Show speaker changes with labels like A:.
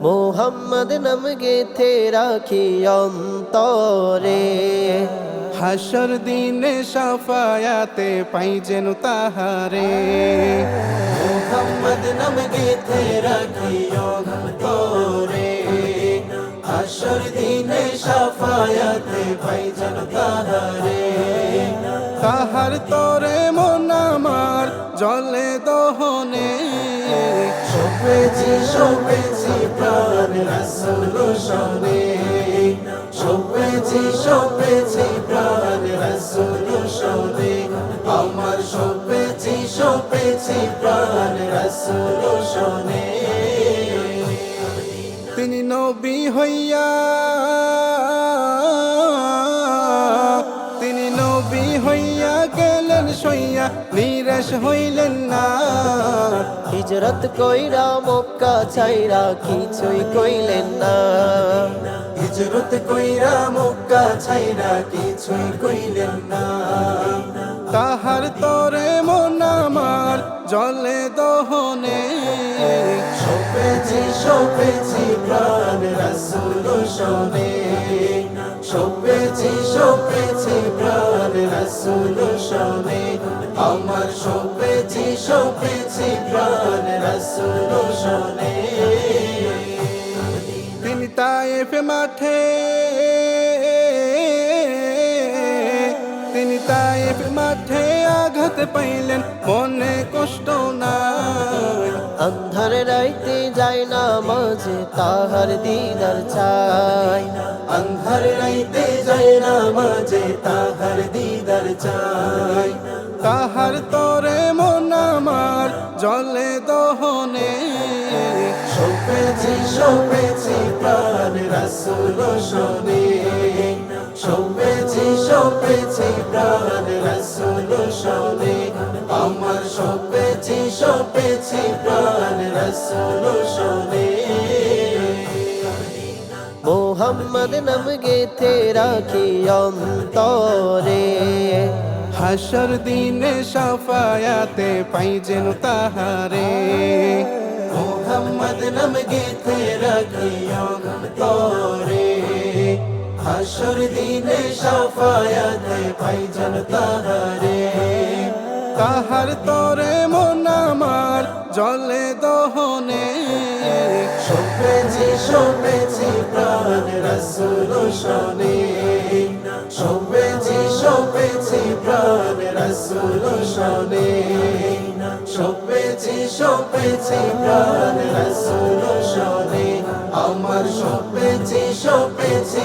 A: মোহাম্মদ নাম গেথে রাখি অন্তরে?
B: হাসর দিনে সাফায়াতে পাই যেন তাহারে।
A: মোহাম্মদ নাম গেথে রাখি অন্তরে? হাসর দিনে সাফায়াতে পাই যেন তাহারে।
B: তাহার তরে জলে দহনে।
A: সপেছি সপেছি প্রাণ রসুল শোনে সপেছি সপেছি প্রাণ রসুল শোনে আমার সপেছি সপেছি প্রাণ রসুল শোনে
B: তিনি নবী হইয়া সইয়া নিরাশ হইলেন না।
A: হিজরত কইরা মক্কা ছাইরা কিছুই কইলেন না। হিজরত কইরা মক্কা ছাইরা কিছুই কইলেন না।
B: তাহার তরে মন আমার জলে দহনে।
A: সপেছি সপেছি প্রাণ রসুল শোনে। সপেছি সপেছি প্রাণ রসুল শোনে আমার সপেছি সপেছি প্রাণ রসুল শোনে
B: তিনি তায়েফ মাঠে তিনি তায়েফ মাঠে আঘাত পাইলেন, মনে কষ্ট নাই।
A: অন্ধার রাইতে যায় না মাঝে, তাহার দিদার চাই। অন্ধার রাইতে যায় না মাঝে তাহার দিদার চাই
B: তাহার তরে মন আমার জলে দহনে
A: সপেছি সপেছি প্রাণ রসুল শোনে সপেছি সপেছি প্রাণ রসুল শোনে আমার সপেছি সপেছি প্রাণ রসুল শোনে মোহাম্মদ নাম গেথে রাখি অন্তরে
B: হাসর দিনে সাফায়াতে পাই যেন তাহারে
A: মোহাম্মদ নাম গেথে রাখি অন্তরে হাসর দিনে সাফায়াতে পাই জন তাহারে
B: তাহার তরে মন আমার জলে দহনে
A: সপেছি শুনেছি প্রাণ রসুল শোনে শুনেছি সপেছি প্রাণ, রসুল শোনে। শুনেছি শুনেছি প্রাণ, রসুল শোনে। আমার শুনেছি শুনেছি